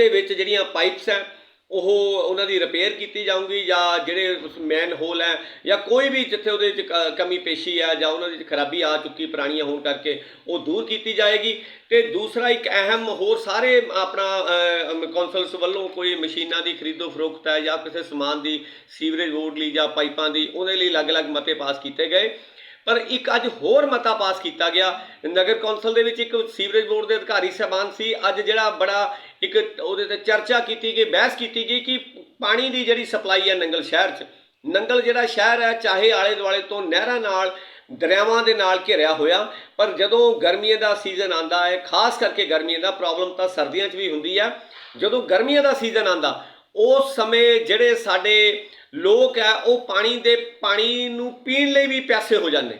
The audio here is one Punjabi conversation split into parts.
ਦੇ ਵਿੱਚ ਜਿਹੜੀਆਂ ਪਾਈਪਸ ਹੈ, ਉਹ ਉਹਨਾਂ ਦੀ ਰਿਪੇਅਰ ਕੀਤੀ ਜਾਊਗੀ ਜਾਂ ਜਿਹੜੇ ਮੈਨ ਹੋਲ ਹੈ ਜਾਂ ਕੋਈ ਵੀ ਜਿੱਥੇ ਉਹਦੇ ਵਿੱਚ ਕ- ਕਮੀ ਪੇਸ਼ੀ ਹੈ ਜਾਂ ਉਹਨਾਂ ਦੀ ਖਰਾਬੀ ਆ ਚੁੱਕੀ ਪੁਰਾਣੀਆਂ ਹੋਣ ਕਰਕੇ ਉਹ ਦੂਰ ਕੀਤੀ ਜਾਏਗੀ। ਤੇ ਦੂਸਰਾ ਇੱਕ ਅਹਿਮ ਹੋਰ ਸਾਰੇ ਆਪਣਾ ਕੌਂਸਲਸ ਵੱਲੋਂ ਕੋਈ ਮਸ਼ੀਨਾਂ ਦੀ ਖਰੀਦੋ ਫਰੋਖਤ ਹੈ ਜਾਂ ਕਿਸੇ ਸਮਾਨ ਦੀ ਸੀਵਰੇਜ ਬੋਰਡ ਲਈ ਜਾਂ ਪਾਈਪਾਂ ਦੀ, ਉਹਦੇ ਲਈ ਅਲੱਗ-ਅਲੱਗ ਮਤੇ ਪਾਸ ਕੀਤੇ ਗਏ। ਪਰ ਇੱਕ ਅੱਜ ਹੋਰ ਮਤਾ ਪਾਸ ਕੀਤਾ ਗਿਆ। ਨਗਰ ਕੌਂਸਲ ਦੇ ਵਿੱਚ ਇੱਕ ਸੀਵਰੇਜ ਬੋਰਡ ਦੇ ਅਧਿਕਾਰੀ ਸਹਿਬਾਨ ਸੀ। ਅੱਜ ਜਿਹੜਾ ਬੜਾ ਇੱਕ ਉਹਦੇ ਤੇ ਚਰਚਾ ਕੀਤੀ ਗਈ, ਬਹਿਸ ਕੀਤੀ ਗਈ ਕਿ ਪਾਣੀ ਦੀ ਜਿਹੜੀ ਸਪਲਾਈ ਹੈ ਨੰਗਲ ਸ਼ਹਿਰ 'ਚ, ਨੰਗਲ ਜਿਹੜਾ ਸ਼ਹਿਰ ਹੈ ਚਾਹੇ ਆਲੇ ਦੁਆਲੇ ਤੋਂ ਨਹਿਰਾਂ ਨਾਲ, ਦਰਿਆਵਾਂ ਦੇ ਨਾਲ ਘਿਰਿਆ ਹੋਇਆ, ਪਰ ਜਦੋਂ ਗਰਮੀਆਂ ਦਾ ਸੀਜ਼ਨ ਆਂਦਾ ਹੈ, ਖਾਸ ਕਰਕੇ ਗਰਮੀਆਂ ਦਾ ਪ੍ਰੋਬਲਮ ਤਾਂ ਸਰਦੀਆਂ 'ਚ ਵੀ ਹੁੰਦੀ ਹੈ, ਜਦੋਂ ਗਰਮੀਆਂ ਦਾ ਸੀਜ਼ਨ ਆਂਦਾ ਉਸ ਸਮੇਂ ਜਿਹੜੇ ਸਾਡੇ ਲੋਕ ਹੈ, ਉਹ ਪਾਣੀ ਦੇ, ਪਾਣੀ ਨੂੰ ਪੀਣ ਲਈ ਵੀ ਪਿਆਸੇ ਹੋ ਜਾਂਦੇ।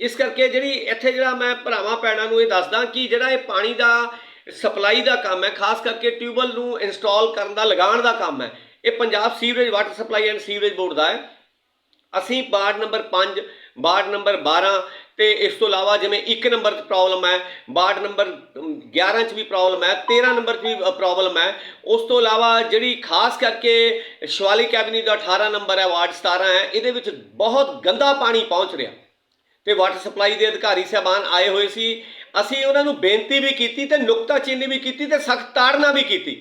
ਇਸ ਕਰਕੇ ਜਿਹੜੀ ਇੱਥੇ ਜਿਹੜਾ ਮੈਂ ਭਰਾਵਾਂ, ਭੈਣਾਂ ਨੂੰ ਇਹ ਦੱਸਦਾ ਕਿ ਜਿਹੜਾ ਇਹ ਪਾਣੀ ਦਾ ਸਪਲਾਈ ਦਾ ਕੰਮ ਹੈ ਖਾਸ ਕਰਕੇ ਟਿਊਬਲ ਨੂੰ ਇੰਸਟਾਲ ਕਰਨ ਦਾ ਲਗਾਉਣ ਦਾ ਕੰਮ ਹੈ। ਇਹ Punjab sewerage water supply and sewerage board ਦਾ ਹੈ। ਅਸੀਂ ਵਾਰਡ ਨੰਬਰ 5 ਵਾਰਡ ਨੰਬਰ 12 ਤੇ ਇਸ ਤੋਂ ਇਲਾਵਾ ਜਿਵੇਂ 1 ਨੰਬਰ 'ਚ ਪ੍ਰੋਬਲਮ ਹੈ ਵਾਰਡ ਨੰਬਰ ਅਮ, 11 'ਚ ਵੀ ਪ੍ਰੋਬਲਮ ਹੈ 13 ਨੰਬਰ 'ਚ ਵੀ ਪ੍ਰੋਬਲਮ ਹੈ। ਉਸ ਤੋਂ ਇਲਾਵਾ ਜਿਹੜੀ ਖਾਸ ਕਰਕੇ ਸ਼ਿਵਾਲਿਕ ਕੈਬਨੀ ਦਾ 18 ਨੰਬਰ ਹੈ ਵਾਰਡ 17 ਹੈ ਇਹਦੇ ਵਿੱਚ ਬਹੁਤ ਗੰਦਾ ਪਾਣੀ ਪਹੁੰਚ ਰਿਹਾ। ਤੇ ਵਾਟਰ ਸਪਲਾਈ ਦੇ ਅਧਿਕਾਰੀ ਸਾਹਿਬਾਨ ਆਏ ਹੋਏ ਸੀ ਅਸੀਂ ਉਹਨਾਂ ਨੂੰ ਬੇਨਤੀ ਵੀ ਕੀਤੀ ਤੇ ਨੁਕਤਾਚੀਨੀ ਵੀ ਕੀਤੀ ਤੇ ਸਖਤ ਤਾੜਨਾ ਵੀ ਕੀਤੀ।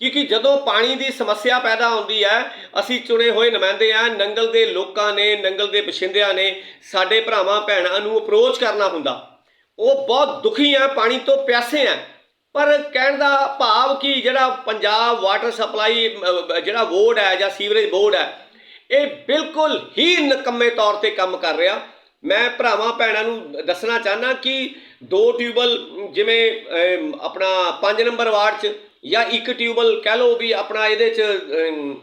ਕਿਉਂਕਿ ਜਦੋਂ ਪਾਣੀ ਦੀ ਸਮੱਸਿਆ ਪੈਦਾ ਹੁੰਦੀ ਹੈ, ਅਸੀਂ ਚੁਣੇ ਹੋਏ ਨੁਮਾਇੰਦੇ ਆ, ਨੰਗਲ ਦੇ ਲੋਕਾਂ ਨੇ, ਨੰਗਲ ਦੇ ਬਸ਼ਿੰਦਿਆਂ ਨੇ ਸਾਡੇ ਭਰਾਵਾਂ, ਭੈਣਾਂ ਨੂੰ ਅਪਰੋਚ ਕਰਨਾ ਹੁੰਦਾ। ਉਹ ਬਹੁਤ ਦੁਖੀ ਆ, ਪਾਣੀ ਤੋਂ ਪਿਆਸੇ ਆ। ਪਰ ਕਹਿਣ ਦਾ ਭਾਵ ਕਿ ਜਿਹੜਾ ਪੰਜਾਬ ਵਾਟਰ ਸਪਲਾਈ ਜਿਹੜਾ ਬੋਰਡ ਹੈ ਜਾਂ ਸੀਵਰੇਜ ਬੋਰਡ ਹੈ, ਇਹ ਬਿਲਕੁਲ ਹੀ ਨਕੰਮੇ ਤੌਰ ਤੇ ਕੰਮ ਕਰ ਰਿਹਾ। ਮੈਂ ਭਰਾਵਾਂ, ਭੈਣਾਂ ਨੂੰ ਦੱਸਣਾ ਚਾਹਨਾ ਕਿ ਦੋ ਟਿਊਬਲ ਜਿਵੇਂ ਆਪਣਾ 5 ਨੰਬਰ ਵਾਰਡ 'ਚ ਜਾਂ ਇੱਕ ਟਿਊਬਲ ਕਹਿ ਲਓ ਵੀ ਆਪਣਾ ਇਹਦੇ 'ਚ ਅਮ,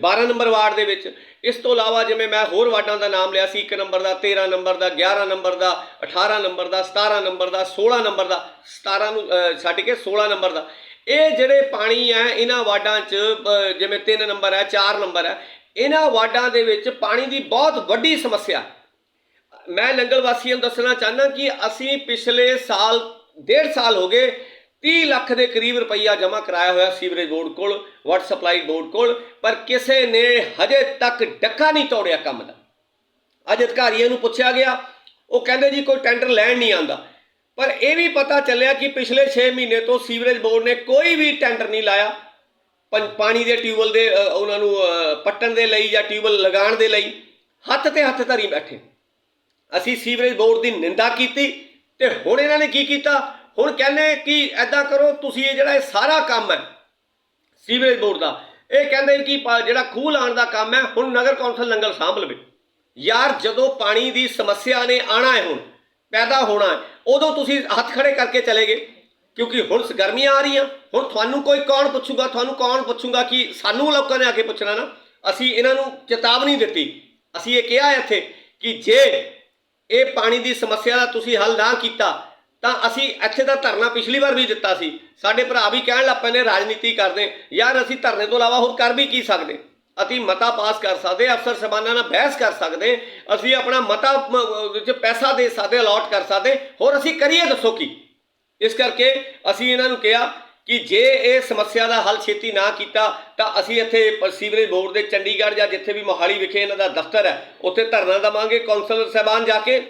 12 ਨੰਬਰ ਵਾਰਡ ਦੇ ਵਿੱਚ। ਇਸ ਤੋਂ ਇਲਾਵਾ ਜਿਵੇਂ ਮੈਂ ਹੋਰ ਵਾਰਡਾਂ ਦਾ ਨਾਮ ਲਿਆ ਸੀ 1 ਨੰਬਰ ਦਾ 13 ਨੰਬਰ ਦਾ 11 ਨੰਬਰ ਦਾ 18 ਨੰਬਰ ਦਾ 17 ਨੰਬਰ ਦਾ 16 ਨੰਬਰ ਦਾ 17 ਨੂੰ ਅਹ, ਛੱਡ ਕੇ 16 ਨੰਬਰ ਦਾ। ਇਹ ਜਿਹੜੇ ਪਾਣੀ ਹੈ ਇਹਨਾਂ ਵਾਰਡਾਂ 'ਚ ਜਿਵੇਂ 3 ਨੰਬਰ ਹੈ 4 ਨੰਬਰ ਹੈ ਇਹਨਾਂ ਵਾਰਡਾਂ ਦੇ ਵਿੱਚ ਪਾਣੀ ਦੀ ਬਹੁਤ ਵੱਡੀ ਸਮੱਸਿਆ। ਮੈਂ ਨੰਗਲ ਵਾਸੀਆਂ ਨੂੰ ਦੱਸਣਾ ਚਾਹੁੰਦਾ ਕਿ ਅਸੀਂ ਪਿਛਲੇ ਸਾਲ, ਡੇਢ ਸਾਲ ਹੋ ਗਏ 30 ਲੱਖ ਦੇ ਕਰੀਬ ਰੁਪਈਆ ਜਮ੍ਹਾਂ ਕਰਾਇਆ ਹੋਇਆ ਸੀਵਰੇਜ ਬੋਰਡ ਕੋਲ, ਵਾਟਰ ਸਪਲਾਈ ਬੋਰਡ ਕੋਲ, ਪਰ ਕਿਸੇ ਨੇ ਹਜੇ ਤੱਕ ਡੱਕਾ ਨਹੀਂ ਤੋੜਿਆ ਕੰਮ ਦਾ। ਅੱਜ ਅਧਿਕਾਰੀਆਂ ਨੂੰ ਪੁੱਛਿਆ ਗਿਆ, ਉਹ ਕਹਿੰਦੇ ਜੀ ਕੋਈ ਟੈਂਡਰ ਲੈਣ ਨਹੀਂ ਆਂਦਾ ਪਰ ਇਹ ਵੀ ਪਤਾ ਚੱਲਿਆ ਕਿ ਪਿਛਲੇ 6 ਮਹੀਨੇ ਤੋਂ ਸੀਵਰੇਜ ਬੋਰਡ ਨੇ ਕੋਈ ਵੀ ਟੈਂਡਰ ਨਹੀਂ ਲਾਇਆ। ਪੰ- ਪਾਣੀ ਦੇ ਟਿਊਬਲ ਦੇ ਉਹਨਾਂ ਨੂੰ ਪੱਟਣ ਦੇ ਲਈ ਜਾਂ ਟਿਊਬਲ ਲਗਾਉਣ ਦੇ ਲਈ ਹੱਥ ਤੇ ਹੱਥ ਧਰੀ ਬੈਠੇ। ਅਸੀਂ ਸੀਵਰੇਜ ਬੋਰਡ ਦੀ ਨਿੰਦਾ ਕੀਤੀ ਤੇ ਹੁਣ ਇਹਨਾਂ ਨੇ ਕੀ ਕੀਤਾ? ਹੁਣ ਕਹਿੰਦੇ ਕਿ ਐਦਾਂ ਕਰੋ, ਤੁਸੀਂ ਇਹ ਜਿਹੜਾ ਇਹ ਸਾਰਾ ਕੰਮ ਹੈ ਸੀਵਰੇਜ ਬੋਰਡ ਦਾ, ਇਹ ਕਹਿੰਦੇ ਕਿ ਪਾ- ਜਿਹੜਾ ਖੂਹ ਲਾਉਣ ਦਾ ਕੰਮ ਹੈ, ਹੁਣ ਨਗਰ ਕੌਂਸਲ ਨੰਗਲ ਸਾਂਭ ਲਵੇ। ਯਾਰ ਜਦੋਂ ਪਾਣੀ ਦੀ ਸਮੱਸਿਆ ਨੇ ਆਣਾ ਹੈ ਹੁਣ, ਪੈਦਾ ਹੋਣਾ ਹੈ, ਉਦੋਂ ਤੁਸੀਂ ਹੱਥ ਖੜੇ ਕਰਕੇ ਚਲੇ ਗਏ। ਕਿਉਂਕਿ ਹੁਣ ਸ- ਗਰਮੀਆਂ ਆ ਰਹੀਆਂ, ਹੁਣ ਤੁਹਾਨੂੰ ਕੋਈ ਕੌਣ ਪੁੱਛੂਗਾ, ਤੁਹਾਨੂੰ ਕੌਣ ਪੁੱਛੂਗਾ ਕਿ ਸਾਨੂੰ ਲੋਕਾਂ ਨੇ ਆ ਕੇ ਪੁੱਛਣਾ ਨਾ। ਅਸੀਂ ਇਹਨਾਂ ਨੂੰ ਚੇਤਾਵਨੀ ਦਿੱਤੀ। ਅਸੀਂ ਇਹ ਕਿਹਾ ਇੱਥੇ ਕਿ ਜੇ ਇਹ ਪਾਣੀ ਦੀ ਸਮੱਸਿਆ ਦਾ ਤੁਸੀਂ ਹੱਲ ਨਾ ਕੀਤਾ, ਤਾਂ ਅਸੀਂ ਇੱਥੇ ਦਾ ਧਰਨਾ ਪਿਛਲੀ ਵਾਰ ਵੀ ਦਿੱਤਾ ਸੀ। ਸਾਡੇ ਭਰਾ ਵੀ ਕਹਿਣ ਲੱਗ ਪਏ ਨੇ, ਰਾਜਨੀਤੀ ਕਰਦੇ। ਯਾਰ ਅਸੀਂ ਧਰਨੇ ਤੋਂ ਇਲਾਵਾ ਹੋਰ ਕਰ ਵੀ ਕੀ ਸਕਦੇ? ਅਸੀਂ ਮਤਾ ਪਾਸ ਕਰ ਸਕਦੇ, ਅਫਸਰ ਸਬਾਨਾਂ ਨਾਲ ਬਹਿਸ ਕਰ ਸਕਦੇ। ਅਸੀਂ ਆਪਣਾ ਮਤਾ ਵਿੱਚ ਪੈਸਾ ਦੇ ਸਕਦੇ ਅਲਾਟ ਕਰ ਸਕਦੇ। ਹੋਰ ਅਸੀਂ ਕਰੀਏ ਦੱਸੋ ਕੀ? ਇਸ ਕਰਕੇ ਅਸੀਂ ਇਹਨਾਂ ਨੂੰ ਕਿਹਾ ਕਿ ਜੇ ਇਹ ਸਮੱਸਿਆ ਦਾ ਹੱਲ ਛੇਤੀ ਨਾ ਕੀਤਾ, ਤਾਂ ਅਸੀਂ ਇੱਥੇ ਸੀਵਰੇਜ ਬੋਰਡ ਦੇ ਚੰਡੀਗੜ੍ਹ ਜਾਂ ਜਿੱਥੇ ਵੀ ਮੋਹਾਲੀ ਵਿਖੇ ਇਹਨਾਂ ਦਾ ਦਫ਼ਤਰ ਹੈ, ਉੱਥੇ ਧਰਨਾ ਦੇਵਾਂਗੇ ਕੌਂਸਲਰ ਸਾਹਿਬਾਨ ਜਾ ਕੇ।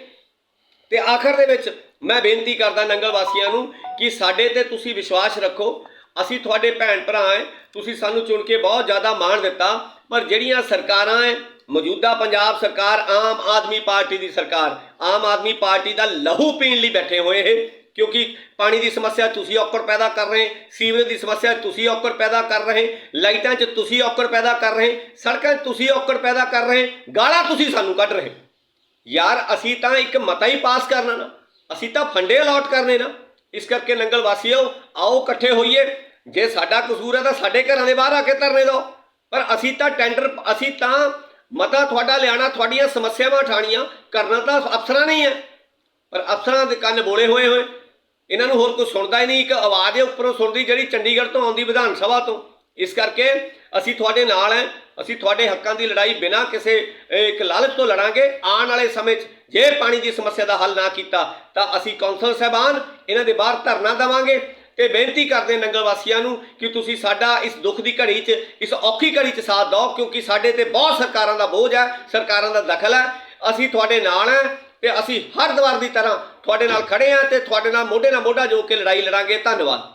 ਤੇ ਆਖਰ ਦੇ ਵਿੱਚ ਮੈਂ ਬੇਨਤੀ ਕਰਦਾ ਨੰਗਲ ਵਾਸੀਆਂ ਨੂੰ ਕਿ ਸਾਡੇ ਤੇ ਤੁਸੀਂ ਵਿਸ਼ਵਾਸ ਰੱਖੋ, ਅਸੀਂ ਤੁਹਾਡੇ ਭੈਣ ਭਰਾ ਹੈ ਤੁਸੀਂ ਸਾਨੂੰ ਚੁਣ ਕੇ ਬਹੁਤ ਜ਼ਿਆਦਾ ਮਾਣ ਦਿੱਤਾ, ਪਰ ਜਿਹੜੀਆਂ ਸਰਕਾਰਾਂ ਹੈ ਮੌਜੂਦਾ ਪੰਜਾਬ ਸਰਕਾਰ ਆਮ ਆਦਮੀ ਪਾਰਟੀ ਦੀ ਸਰਕਾਰ, ਆਮ ਆਦਮੀ ਪਾਰਟੀ ਦਾ ਲਹੂ ਪੀਣ ਲਈ ਬੈਠੇ ਹੋਏ ਹੈ ਕਿਉਂਕਿ ਪਾਣੀ ਦੀ ਸਮੱਸਿਆ ਤੁਸੀਂ ਔਕੜ ਪੈਦਾ ਕਰ ਰਹੇ, ਸੀਵਰੇਜ ਦੀ ਸਮੱਸਿਆ ਤੁਸੀਂ ਔਕੜ ਪੈਦਾ ਕਰ ਰਹੇ, ਲਾਈਟਾਂ 'ਚ ਤੁਸੀਂ ਔਕੜ ਪੈਦਾ ਕਰ ਰਹੇ, ਸੜਕਾਂ 'ਚ ਤੁਸੀਂ ਔਕੜ ਪੈਦਾ ਕਰ ਰਹੇ, ਗਾਲਾਂ ਤੁਸੀਂ ਸਾਨੂੰ ਕੱਢ ਰਹੇ। ਯਾਰ ਅਸੀਂ ਤਾਂ ਇੱਕ ਮਤਾ ਹੀ ਪਾਸ ਕਰਨਾ ਨਾ, ਅਸੀਂ ਤਾਂ ਫੰਡੇ ਅਲਾਟ ਕਰਨੇ ਨਾ। ਇਸ ਕਰਕੇ ਨੰਗਲ ਵਾਸੀਓ, ਆਓ ਇਕੱਠੇ ਹੋਈਏ। ਜੇ ਸਾਡਾ ਕਸੂਰ ਹੈ ਤਾਂ ਸਾਡੇ ਘਰਾਂ ਦੇ ਬਾਹਰ ਆ ਕੇ ਧਰਨੇ ਦਿਓ। ਪਰ ਅਸੀਂ ਤਾਂ ਟੈਂਡਰ ਅਸੀਂ ਤਾਂ ਮਤਾ ਤੁਹਾਡਾ ਲਿਆਣਾ ਤੁਹਾਡੀਆਂ ਸਮੱਸਿਆਵਾਂ ਉਠਾਣੀਆਂ ਕਰਨਾ ਤਾਂ ਅਫਸਰਾਂ ਨਹੀਂ ਹੈ। ਪਰ ਅਫਸਰਾਂ ਦੇ ਕੰਨ ਬੋਲੇ ਹੋਏ ਹੋਏ। ਇਹਨਾਂ ਨੂੰ ਹੋਰ ਕੋਈ ਸੁਣਦਾ ਹੀ ਨਹੀਂ, ਇੱਕ ਆਵਾਜ਼ ਹੈ ਉੱਪਰੋਂ ਸੁਣਦੀ ਜਿਹੜੀ ਚੰਡੀਗੜ੍ਹ ਤੋਂ ਆਉਂਦੀ ਵਿਧਾਨ ਸਭਾ ਤੋਂ। ਇਸ ਕਰਕੇ ਅਸੀਂ ਤੁਹਾਡੇ ਨਾਲ ਹੈ, ਅਸੀਂ ਤੁਹਾਡੇ ਹੱਕਾਂ ਦੀ ਲੜਾਈ ਬਿਨਾਂ ਕਿਸੇ ਇੱਕ ਲਾਲਚ ਤੋਂ ਲੜਾਂਗੇ। ਆਉਣ ਵਾਲੇ ਸਮੇਂ 'ਚ ਜੇ ਪਾਣੀ ਦੀ ਸਮੱਸਿਆ ਦਾ ਹੱਲ ਨਾ ਕੀਤਾ, ਤਾਂ ਅਸੀਂ ਕੌਂਸਲ ਸਾਹਿਬਾਨ ਇਹਨਾਂ ਦੇ ਬਾਹਰ ਧਰਨਾ ਦੇਵਾਂਗੇ ਤੇ ਬੇਨਤੀ ਕਰਦੇ ਨੰਗਲ ਵਾਸੀਆਂ ਨੂੰ ਕਿ ਤੁਸੀਂ ਸਾਡਾ ਇਸ ਦੁੱਖ ਦੀ ਘੜੀ 'ਚ, ਇਸ ਔਖੀ ਘੜੀ 'ਚ ਸਾਥ ਦਿਓ, ਕਿਉਂਕਿ ਸਾਡੇ ਤੇ ਬਹੁਤ ਸਰਕਾਰਾਂ ਦਾ ਬੋਝ ਹੈ, ਸਰਕਾਰਾਂ ਦਾ ਦਖਲ ਹੈ। ਅਸੀਂ ਤੁਹਾਡੇ ਨਾਲ ਹੈ ਤੇ ਅਸੀਂ ਹਰ ਦਵਾਰ ਦੀ ਤਰ੍ਹਾਂ ਤੁਹਾਡੇ ਨਾਲ ਖੜੇ ਹਾਂ ਤੇ ਤੁਹਾਡੇ ਨਾਲ ਮੋਢੇ ਨਾਲ ਮੋਢਾ ਜੋ ਕੇ ਲੜਾਈ ਲੜਾਂਗੇ। ਧੰਨਵਾਦ।